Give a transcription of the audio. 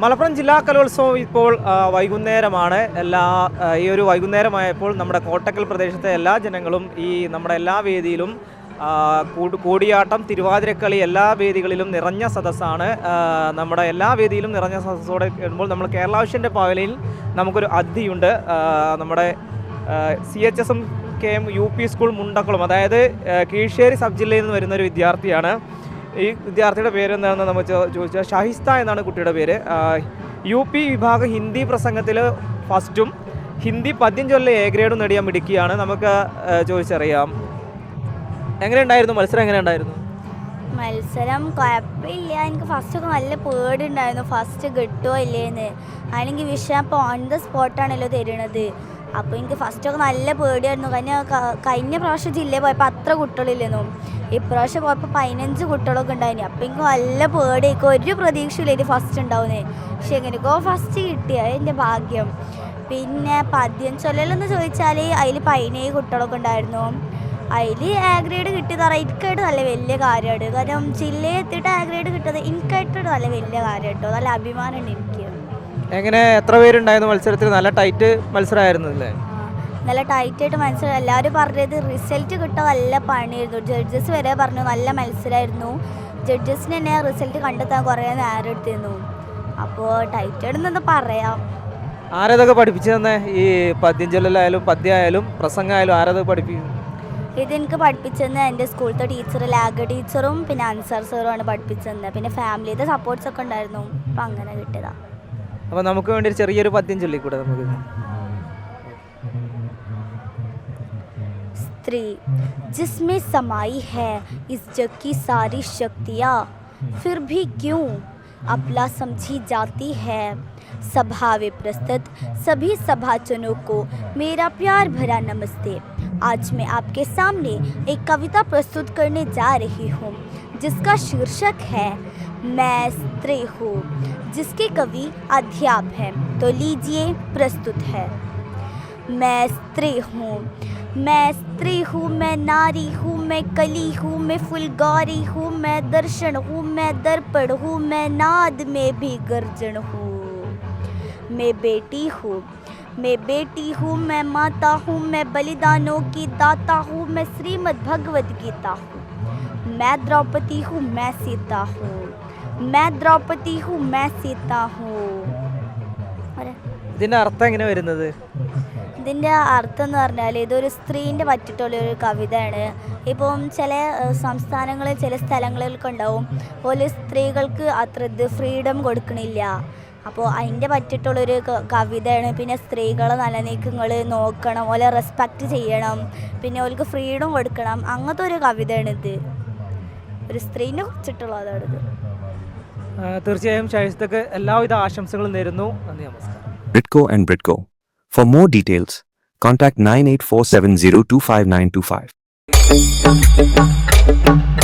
മലപ്പുറം ജില്ലാ കലോത്സവം ഇപ്പോൾ വൈകുന്നേരമാണ്. എല്ലാ ഈ ഒരു വൈകുന്നേരമായപ്പോൾ നമ്മുടെ കോട്ടക്കൽ പ്രദേശത്തെ എല്ലാ ജനങ്ങളും ഈ നമ്മുടെ എല്ലാ വേദിയിലും കൂടിയാട്ടം തിരുവാതിരക്കളി എല്ലാ വേദികളിലും നിറഞ്ഞ സദസ്സാണ്. നമ്മുടെ എല്ലാ വേദിയിലും നിറഞ്ഞ സദസ്സോടെ വരുമ്പോൾ നമ്മൾ കേരളാവശ്യന്റെ പാവലയിൽ നമുക്കൊരു അതിഥിയുണ്ട്. നമ്മുടെ C H S K M U P school Mundakkulam അതായത് കീഴ്ശ്ശേരി സബ് ജില്ലയിൽ നിന്ന് വരുന്ന ഒരു വിദ്യാർത്ഥിയാണ്. ഈ വിദ്യാർത്ഥിയുടെ പേരെന്താണെന്ന് നമ്മൾ ചോദിച്ചാൽ ഷഹിസ്ത എന്നാണ് കുട്ടിയുടെ പേര്. യു പി വിഭാഗം ഹിന്ദി പ്രസംഗത്തിൽ ഫസ്റ്റും ഹിന്ദി പദ്യം ചൊല്ല എ ഗ്രേഡും നേടിയ മിടുക്കിയാണ്. നമുക്ക് ചോദിച്ചറിയാം. എങ്ങനെയുണ്ടായിരുന്നു? മത്സരം എങ്ങനെയുണ്ടായിരുന്നു? മത്സരം കുഴപ്പമില്ല. എനിക്ക് ഫസ്റ്റ് ഒക്കെ നല്ല പേടിയുണ്ടായിരുന്നു. ഫസ്റ്റ് കിട്ടുമോ ഇല്ലേന്ന്. അല്ലെങ്കിൽ വിഷയം ഇപ്പോൾ ഓൺ ദ സ്പോട്ടാണല്ലോ തരുന്നത്. അപ്പോൾ എനിക്ക് ഫസ്റ്റൊക്കെ നല്ല പേടിയായിരുന്നു. കാരണം കഴിഞ്ഞ പ്രാവശ്യം ജില്ലയിൽ പോയപ്പോൾ അത്ര കുട്ടികളില്ലെന്നു. ഇപ്രാവശ്യം പോയപ്പോൾ പതിനഞ്ച് കുട്ടികളൊക്കെ ഉണ്ടായിരുന്നു അപ്പോൾ എനിക്ക് നല്ല പേടിയൊക്കെ ഒരു പ്രതീക്ഷയില്ല ഇത് ഫസ്റ്റ് ഉണ്ടാവുന്നത് പക്ഷെ എങ്ങനെയൊക്കെ ഫസ്റ്റ് കിട്ടിയ എന്റെ ഭാഗ്യം. പിന്നെ പദ്യം ചൊല്ലലെന്ന് ചോദിച്ചാൽ അതിൽ പതിനേഴ് കുട്ടികളൊക്കെ ഉണ്ടായിരുന്നു. അതിൽ എ ഗ്രേഡ് കിട്ടിയത് പറയാം എനിക്കായിട്ട് നല്ല വലിയ കാര്യമാണ് കാരണം ജില്ലയിൽ എത്തിയിട്ട് എ ഗ്രേഡ് കിട്ടിയത് എനിക്കായിട്ട് നല്ല വലിയ കാര്യം കേട്ടോ നല്ല അഭിമാനമുണ്ട് എനിക്ക്. എങ്ങനെ എത്ര പേരുണ്ടായിരുന്നു മത്സരത്തിൽ? നല്ല ടൈറ്റ് മത്സരമായിരുന്നു അല്ലേ? നല്ല ടൈറ്റ് ആയിട്ട് മത്സരം. എല്ലാവരും പറഞ്ഞത് റിസൾട്ട് കിട്ടാൻ നല്ല പണിയായിരുന്നു. ജഡ്ജസ് വരെ പറഞ്ഞു നല്ല മത്സരമായിരുന്നു ജഡ്ജസിന് തന്നെ റിസൾട്ട് കണ്ടെത്താൻ കുറേ നേരം എടുത്തിരുന്നു. അപ്പോൾ ടൈറ്റ് ടൈറ്റായിട്ടെന്ന് പറയാം. ആരതൊക്കെ പഠിപ്പിച്ചു തന്നെ ഈ പദ്യം ചൊല്ലലായാലും പദ്യമായാലും പ്രസംഗമായാലും ആരതൊക്കെ പഠിപ്പിക്കും ഇതെനിക്ക് പഠിപ്പിച്ചെന്ന് എന്റെ സ്കൂളിലത്തെ ടീച്ചർ ലാഗ് ടീച്ചറും പിന്നെ അൻസാർ സാറുമാണ് പഠിപ്പിച്ചത് പിന്നെ ഫാമിലിയുടെ സപ്പോർട്ട്സ് ഒക്കെ ഉണ്ടായിരുന്നു. അപ്പം അങ്ങനെ കിട്ടിയതാണ് അപ്പോൾ നമുക്ക് വേണ്ടി ഒരു ചെറിയൊരു പദ്യം ചൊല്ലിക്കൂടെ നമുക്ക് स्त्री जिसमें समाई है इस जग की सारी शक्तियाँ फिर भी क्यों अपला समझी जाती है सभावे प्रस्तुत सभी सभाजनों को मेरा प्यार भरा नमस्ते आज मैं आपके सामने एक कविता प्रस्तुत करने जा रही हूँ जिसका शीर्षक है मैं स्त्री हूँ जिसके कवि अध्याप हैं तो लीजिए प्रस्तुत है मैं स्त्री हूँ मैं स्त्री हूँ मैं नारी हूँ मैं कली हूँ मैं फुलगारी हूँ मैं दर्शन हूँ मैं दर्पण हूँ मैं नाद में भी गर्जन हूँ मैं बेटी हूँ मैं बेटी हूँ मैं माता हूँ मैं बलिदानों की दाता हूँ मैं श्रीमद् भगवद गीता हूँ मैं द्रौपदी हूँ मैं सीता हूँ मैं द्रौपदी हूँ मैं सीता हूँ अरे ഇതിൻ്റെ അർത്ഥം എങ്ങനെ വരുന്നത് ഇതിൻ്റെ അർത്ഥം എന്ന് പറഞ്ഞാൽ ഇതൊരു സ്ത്രീൻ്റെ പറ്റിയിട്ടുള്ള ഒരു കവിതയാണ് ഇപ്പം ചില ഏഹ്, സംസ്ഥാനങ്ങളിൽ ചില സ്ഥലങ്ങളിലൊക്കെ ഉണ്ടാവും പോലെ സ്ത്രീകൾക്ക് അത്ര ഇത് ഫ്രീഡം കൊടുക്കണില്ല അപ്പോൾ അതിൻ്റെ പറ്റിയിട്ടുള്ളൊരു ക- കവിതയാണ് പിന്നെ സ്ത്രീകളെ നല്ല നീക്കങ്ങൾ നോക്കണം ഓലെ റെസ്പെക്റ്റ് ചെയ്യണം പിന്നെ ഓൾക്ക് ഫ്രീഡം കൊടുക്കണം അങ്ങനത്തെ ഒരു കവിതയാണിത് ഒരു സ്ത്രീനെ കുറിച്ചിട്ടുള്ളതാണ് തീർച്ചയായും ഷൈസ്തക്ക് എല്ലാവിധ ആശംസകളും നേരുന്നു. നന്ദി നമസ്കാരം. Four seven zero two five nine two 9847025925.